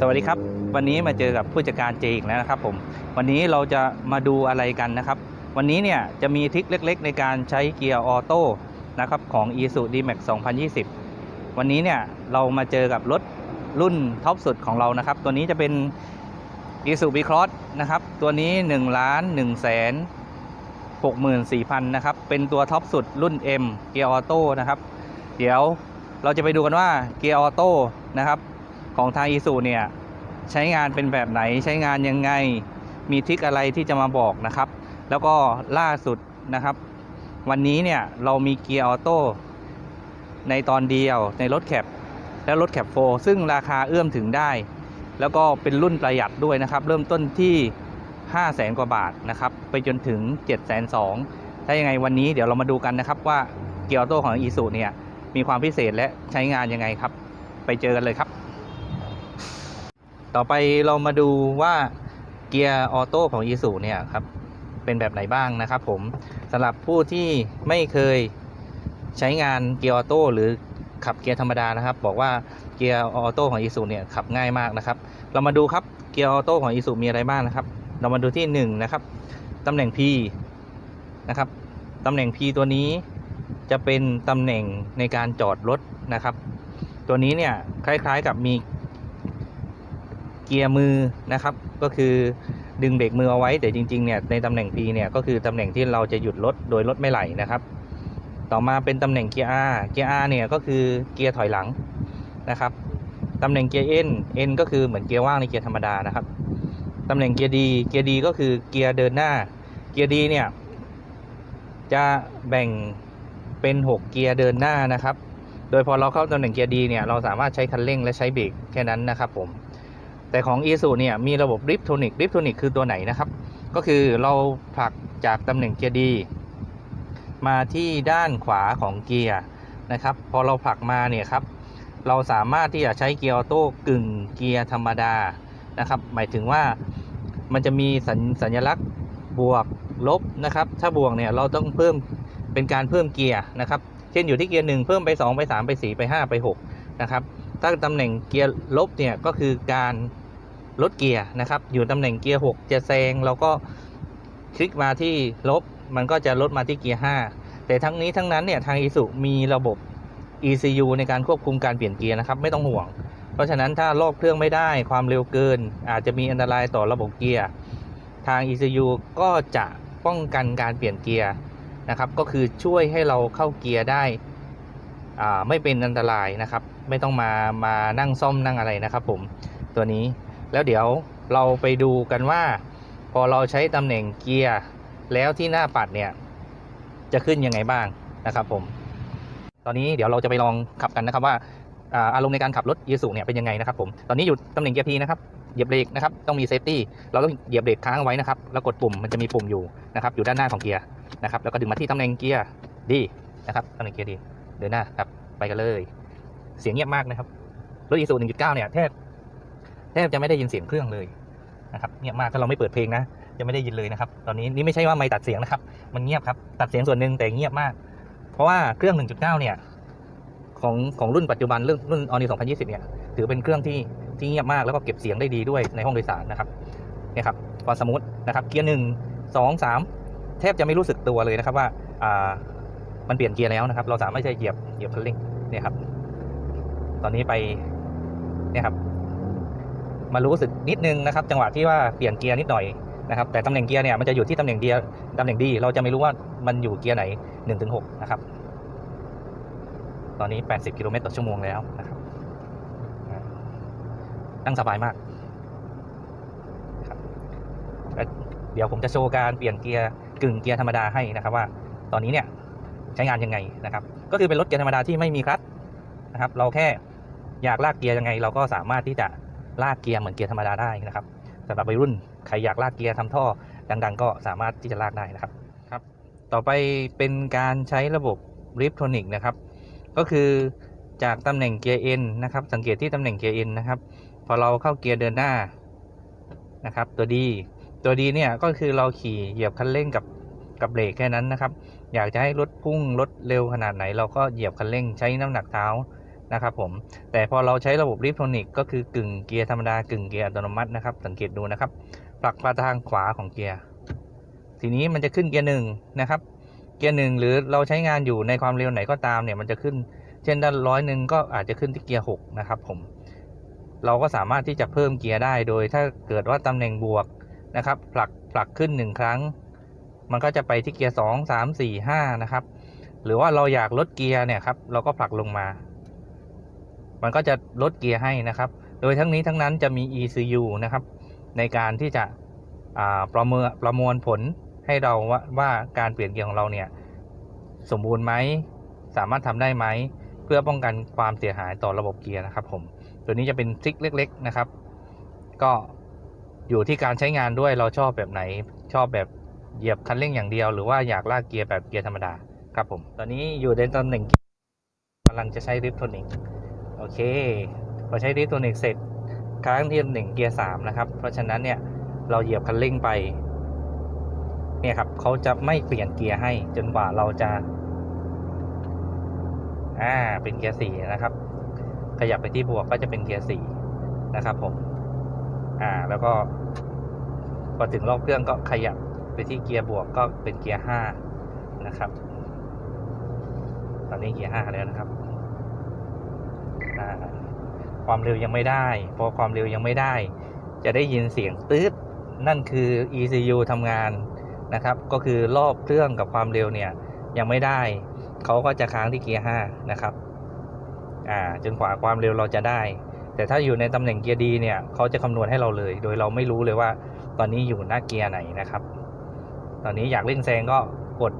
สวัสดีครับ วันนี้มาเจอกับผู้จัดการเจอีกแล้วนะครับผมวันนี้เราจะมาดูอะไรกันนะครับ วันนี้เนี่ยจะมีทริคเล็กๆ ในการใช้เกียร์ออโต้นะครับของ i s u D-Max 2020 วันนี้เนี่ยเรามาเจอกับรถรุ่นท็อปสุดของเรานะครับ ตัวนี้จะเป็น i s u b Cross นะครับ ตัวนี้1ล้าน1แสน64,000นะครับ เป็นตัวท็อปสุดรุ่น M เกียร์ออโต้นะครับ เดี๋ยวเราจะไปดูกันว่าเกียร์ออโต้นะครับ ของทาง i s u เนี่ยใช้งานเป็นแบบไหนใช้งานยังไงมีทิคอะไรที่จะมาบอกนะครับ แล้วก็ล่าสุดนะครับ วันนี้เนี่ยเรามีเกียร์ออโต้ในตอนเดียวในรถแคปและรถแคปโฟซึ่งราคาเอื้อมถึงได้ แล้วก็เป็นรุ่นประหยัดด้วยนะครับ เริ่มต้นที่ 5 0 0แสนกว่าบาทนะครับ ไปจนถึง 7 2 0 0 0ถ้ายังไงวันนี้เดี๋ยวเรามาดูกันนะครับว่าเกียร์ออโต้ของ i s u เนี่ยมีความพิเศษและใช้งานยังไงครับ ไปเจอกันเลยครับ ต่อไปเรามาดูว่าเกียร์ออโต้ของ i s u เนี่ยครับเป็นแบบไหนบ้างนะครับผมสำหรับผู้ที่ไม่เคยใช้งานเกียร์ออโต้หรือขับเกียร์ธรรมดานะครับ บอกว่าเกียร์ออโต้ของ i s u เนี่ยขับง่ายมากนะครับ เรามาดูครับเกียร์ออโต้ของ i s u มีอะไรบ้างนะครับ เรามาดูที่1นะครับตำแหน่ง P นะครับตำแหน่ง P ตัวนี้จะเป็นตำแหน่งในการจอดรถนะครับ ตัวนี้เนี่ยคล้ายๆกับมี เกียร์มือนะครับ ก็คือดึงเบรกมือเอาไว้แต่จริงๆเนี่ยในตำแหน่ง P เนี่ยก็คือตำแหน่งที่เราจะหยุดรถโดยรถไม่ไหลนะครับ ต่อมาเป็นตำแหน่งเกียร์ R เกียร์ R เนี่ยก็คือเกียร์ถอยหลังนะครับตำแหน่งเกียร์ N N ก็คือเหมือนเกียร์ว่างในเกียร์ธรรมดานะครับตำแหน่งเกียร์ดีเกียร์ดีก็คือเกียร์เดินหน้า เกียร์ดีเนี่ยจะแบ่งเป็น 6 เกียร์เดินหน้านะครับ โดยพอเราเข้าตำแหน่งเกียร์ดีเนี่ยเราสามารถใช้คันเร่งและใช้เบรกแค่นั้นนะครับผม แต่ของ e s u เนี่ยมีระบบริฟโทนิกริฟโทนิกคือตัวไหนนะครับ ก็คือเราผลักจากตำแหน่งเกียร์ดีมาที่ด้านขวาของเกียร์นะครับ พอเราผลักมาเนี่ยครับ เราสามารถที่จะใช้เกียร์ออโต้กึ่งเกียร์ธรรมดานะครับ หมายถึงว่ามันจะมีสัญสญลักษณ์บวกลบนะครับ ถ้าบวกเนี่ยเราต้องเพิ่มเป็นการเพิ่มเกียร์นะครับ เช่นอยู่ที่เกียร์หนึ่งเพิ่มไป 2 ไป 3 ไป 4 ไป 5 ไป6นะครับ ถ้าตำแหน่งเกียร์ลบเนี่ยก็คือการลดเกียร์นะครับ อยู่ตำแหน่งเกียร์6จะแซงเราก็คลิกมาที่ลบ มันก็จะลดมาที่เกียร์5แต่ทั้งนี้ทั้งนั้นเนี่ยทาง i s u มีระบบ ECU ในการควบคุมการเปลี่ยนเกียร์นะครับ ไม่ต้องห่วง เพราะฉะนั้นถ้าลอกเครื่องไม่ได้ความเร็วเกิน อาจจะมีอันตรายต่อระบบเกียร์ทาง ECU ก็จะป้องกันการเปลี่ยนเกียร์นะครับ ก็คือช่วยให้เราเข้าเกียร์ได้ไม่เป็นอันตรายนะครับ ไม่ต้องมามานั่งซ่อมนั่งอะไรนะครับผมตัวนี้แล้วเดี๋ยวเราไปดูกันว่า พอเราใช้ตำแหน่งเกียร์แล้วที่หน้าปัดเนี่ย จะขึ้นยังไงบ้างนะครับผม ตอนนี้เดี๋ยวเราจะไปลองขับกันนะครับว่าอารมณ์ในการขับรถยีสุเนี่ยเป็นยังไงนะครับผมตอนนี้อยู่ตำแหน่งเกียร์พีนะครับเหยียบเบรกนะครับต้องมีเซฟตี้เราต้องเหยียบเบรกค้างไว้นะครับแล้วกดปุ่มมันจะมีปุ่มอยู่นะครับอยู่ด้านหน้าของเกียร์นะครับแล้วก็ดึงมาที่ตำแหน่งเกียร์ดีนะครับตำแหน่งเกียร์ดีเดินหน้าครับไปกันเลย เสียงเงียบมากนะครับ รถยีสุ1.9เนี่ยแทบแทบจะไม่ได้ยินเสียงเครื่องเลยนะครับเงียบมากถ้าเราไม่เปิดเพลงนะจะไม่ได้ยินเลยนะครับ ตอนนี้นี่ไม่ใช่ว่าไม่ตัดเสียงนะครับ มันเงียบครับ ตัดเสียงส่วนหนึ่งแต่เงียบมาก เพราะว่าเครื่อง 1.9 เนี่ย ของของรุ่นปัจจุบันรุ่นรุ่นออนิ2020 เนี่ย ถือเป็นเครื่องที่ที่เงียบมากแล้วก็เก็บเสียงได้ดีด้วยในห้องโดยสารนะครับเนี่ยครับความสมูทนะครับ เกียร์หนึ่งสองสามแทบจะไม่รู้สึกตัวเลยนะครับว่าอ่ามันเปลี่ยนเกียร์แล้วนะครับ เราสามารถจะเหยียบเหยียบคันเร่งเนี่ยครับ ตอนนี้ไปเนี่ยครับ มารู้สึกนิดนึงนะครับ จังหวะที่ว่าเปลี่ยนเกียร์นิดหน่อยนะครับ แต่ตำแหน่งเกียร์เนี่ยมันจะอยู่ที่ตำแหน่งเกียร์ตำแหน่งดีเราจะไม่รู้ว่ามันอยู่เกียร์ไหน1-6ถึงหนะครับ ตอนนี้ 80 กิโลเมตรต่อชั่วโมงแล้วนะครับนั่งสบายมากครับเดี๋ยวผมจะโชว์การเปลี่ยนเกียร์กึ่งเกียร์ธรรมดาให้นะครับ ว่าตอนนี้เนี่ยใช้งานยังไงนะครับ ก็คือเป็นรถเกียร์ธรรมดาที่ไม่มีคลัตช์นะครับ เราแค่ อยากลากเกียร์ยังไง เราก็สามารถที่จะลากเกียร์เหมือนเกียร์ธรรมดาได้นะครับสำหรับวัยรุ่นใครอยากลากเกียร์ทำท่อดังๆ ก็สามารถที่จะลากได้นะครับครับ ต่อไปเป็นการใช้ระบบริฟโทนิกนะครับ ก็คือจากตำแหน่งเกียร์ N นะครับ สังเกตที่ตำแหน่งเกียร์ N นะครับ พอเราเข้าเกียร์เดินหน้านะครับ ตัวดีตัวดีเนี่ยก็คือเราขี่เหยียบคันเร่งกับกับเบรกแค่นั้นนะครับ อยากจะให้รถพุ่งรถเร็วขนาดไหน เราก็เหยียบคันเร่งใช้น้ำหนักเท้า นะครับผมแต่พอเราใช้ระบบริฟโทนิกก็คือกึ่งเกียร์ธรรมดากึ่งเกียร์อัตโนมัตินะครับ สังเกตดูนะครับผลักมาทางขวาของเกียร์ทีนี้มันจะขึ้นเกียร์หนึ่งนะครับ เกียร์หนึ่งหรือเราใช้งานอยู่ในความเร็วไหนก็ตามเนี่ยมันจะขึ้น เช่นด้านร้อยหนึ่งก็อาจจะขึ้นที่เกียร์หกนะครับผมเราก็สามารถที่จะเพิ่มเกียร์ได้โดยถ้าเกิดว่าตำแหน่งบวกนะครับผลักผลักขึ้นหนึ่งครั้ง มันก็จะไปที่เกียร์สองสามสี่ห้านะครับ หรือว่าเราอยากลดเกียร์เนี่ยครับ เราก็ผลักลงมา มันก็จะลดเกียร์ให้นะครับ โดยทั้งนี้ทั้งนั้นจะมี ECU นะครับ ในการที่จะประเมินประมวลผลให้เราว่าว่าการเปลี่ยนเกียร์ของเราเนี่ยสมบูรณ์ไหมสามารถทำได้ไหม เพื่อป้องกันความเสียหายต่อระบบเกียร์นะครับ ผมตัวนี้จะเป็นทริคเล็ก ๆนะครับ ก็อยู่ที่การใช้งานด้วยเราชอบแบบไหน ชอบแบบเหยียบคันเร่งอย่างเดียว หรือว่าอยากลากเกียร์แบบเกียร์ธรรมดาครับผม ตอนนี้อยู่ในตำแหน่งกำลังจะใช้ริฟทนิก โอเค พอใช้ริฟโทนิกเสร็จค้างที่หนึ่งเกียร์สามนะครับ เพราะฉะนั้นเนี่ยเราเหยียบคันเร่งไปเนี่ยครับเขาจะไม่เปลี่ยนเกียร์ให้จนกว่าเราจะอ่าเป็นเกียร์สี่นะครับ ขยับไปที่บวกก็จะเป็นเกียร์สี่นะครับผมอ่าแล้วก็พอถึงรอบเครื่องก็ขยับไปที่เกียร์บวกก็เป็นเกียร์ห้านะครับ ตอนนี้เกียร์ห้าแล้วนะครับ ความเร็วยังไม่ได้พอความเร็วยังไม่ได้ จะได้ยินเสียงตืดนั่นคือ ECU ทำงานนะครับ ก็คือรอบเครื่องกับความเร็วเนี่ยยังไม่ได้ เขาก็จะค้างที่เกียร์ห้านะครับอ่าจนกว่าความเร็วเราจะได้ แต่ถ้าอยู่ในตำแหน่งเกียร์ดีเนี่ยเขาจะคำนวณให้เราเลย โดยเราไม่รู้เลยว่าตอนนี้อยู่หน้าเกียร์ไหนนะครับ ตอนนี้อยากเร่งแซงก็กด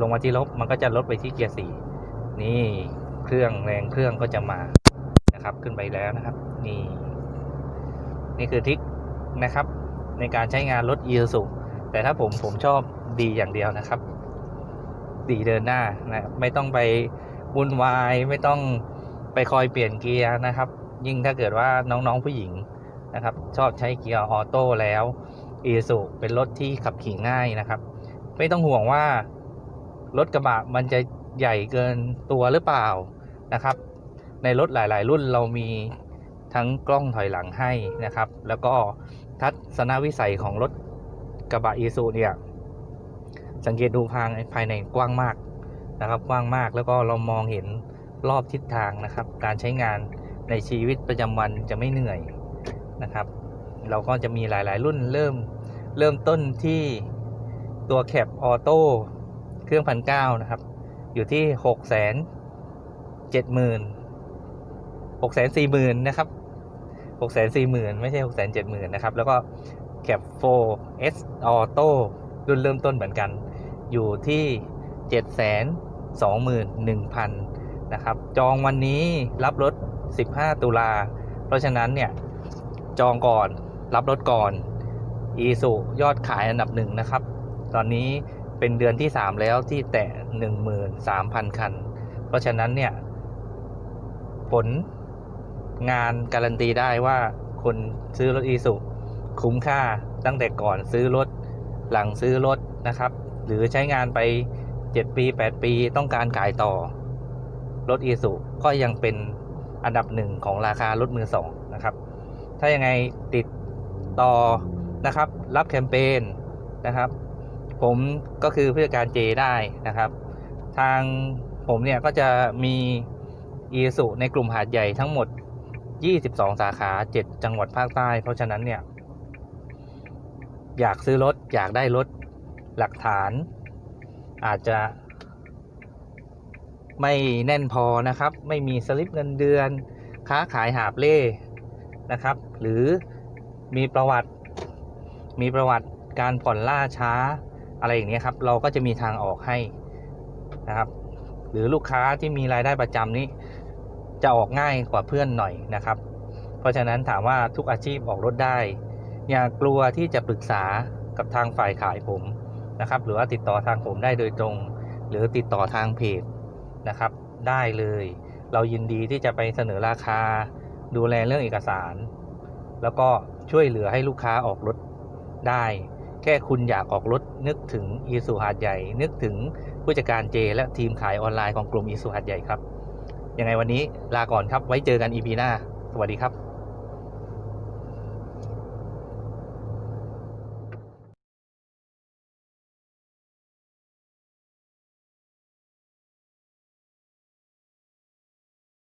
ลงมาที่ลบมันก็จะลดไปที่เกียร์สี่นี่เครื่องแรงเครื่องก็จะมา นะครับ ขึ้นไปแล้วนะครับ นี่นี่คือทริคนะครับ ในการใช้งานรถอีซูแต่ถ้าผมผมชอบดีอย่างเดียวนะครับ ดีเดินหน้านะไม่ต้องไปวุ่นวายไม่ต้องไปคอยเปลี่ยนเกียร์นะครับ ยิ่งถ้าเกิดว่าน้องๆผู้หญิงนะครับ ชอบใช้เกียร์ออโต้แล้วอีซูเป็นรถที่ขับขี่ง่ายนะครับ ไม่ต้องห่วงว่ารถกระบะมันจะใหญ่เกินตัวหรือเปล่านะครับ ในรถหลาย ๆ รุ่นเรามีทั้งกล้องถอยหลังให้นะครับ แล้วก็ทัศนวิสัยของรถกระบะอีซูเนี่ย สังเกตดูภายภายในกว้างมากนะครับ กว้างมากแล้วก็เรามองเห็นรอบทิศทางนะครับ การใช้งานในชีวิตประจำวันจะไม่เหนื่อยนะครับ เราก็จะมีหลาย ๆ รุ่นเริ่มเริ่มต้นที่ตัวแคปออโต้เครื่องพันเก้านะครับ อยู่ที่หกแสนเจ็ดหมื่น หกแสนสี่หมื่นนะครับหกแสนสี่หมื่นไม่ใช่หกแสนเจ็ดหมื่นนะครับ แล้วก็แคปโฟ S Auto รุ่นเริ่มต้นเหมือนกัน อยู่ที่เจ็ดแสนสองหมื่นหนึ่งพันนะครับ จองวันนี้รับรถ 15 ตุลา เพราะฉะนั้นเนี่ย จองก่อนรับรถก่อนอีสุยอดขายอันดับหนึ่งนะครับ ตอนนี้เป็นเดือนที่ 3 แล้วที่แตะ 13,000 คัน เพราะฉะนั้นเนี่ย ผล งานการันตีได้ว่าคนซื้อรถอีสุคุ้มค่าตั้งแต่ก่อนซื้อรถหลังซื้อรถนะครับ หรือใช้งานไป 7 ปี 8 ปีต้องการขายต่อ รถอีสุก็ยังเป็นอันดับหนึ่งของราคารถมือสองนะครับ ถ้ายังไงติดต่อนะครับ รับแคมเปญนะครับ ผมก็คือผู้จัดการเจได้นะครับ ทางผมเนี่ยก็จะมีอีสุในกลุ่มหาดใหญ่ทั้งหมด 22 สาขา 7 จังหวัดภาคใต้ เพราะฉะนั้นเนี่ย อยากซื้อรถ อยากได้รถ หลักฐานอาจจะไม่แน่นพอนะครับ ไม่มีสลิปเงินเดือน ค้าขายหาบเล่นะครับ หรือมีประวัติ มีประวัติการผ่อนล่าช้าอะไรอย่างนี้ครับ เราก็จะมีทางออกให้นะครับ หรือลูกค้าที่มีรายได้ประจำนี้ จะออกง่ายกว่าเพื่อนหน่อยนะครับ เพราะฉะนั้นถามว่าทุกอาชีพออกรถได้ อย่ากลัวที่จะปรึกษากับทางฝ่ายขายผมนะครับ หรือว่าติดต่อทางผมได้โดยตรง หรือติดต่อทางเพจนะครับ ได้เลย เรายินดีที่จะไปเสนอราคา ดูแลเรื่องเอกสาร แล้วก็ช่วยเหลือให้ลูกค้าออกรถได้ แค่คุณอยากออกรถนึกถึงอีสุหาดใหญ่ นึกถึงผู้จัดการเจ และทีมขายออนไลน์ของกลุ่มอีสุหาดใหญ่ครับ ยังไงวันนี้ลาก่อนครับ ไว้เจอกัน EP หน้า สวัสดีครับ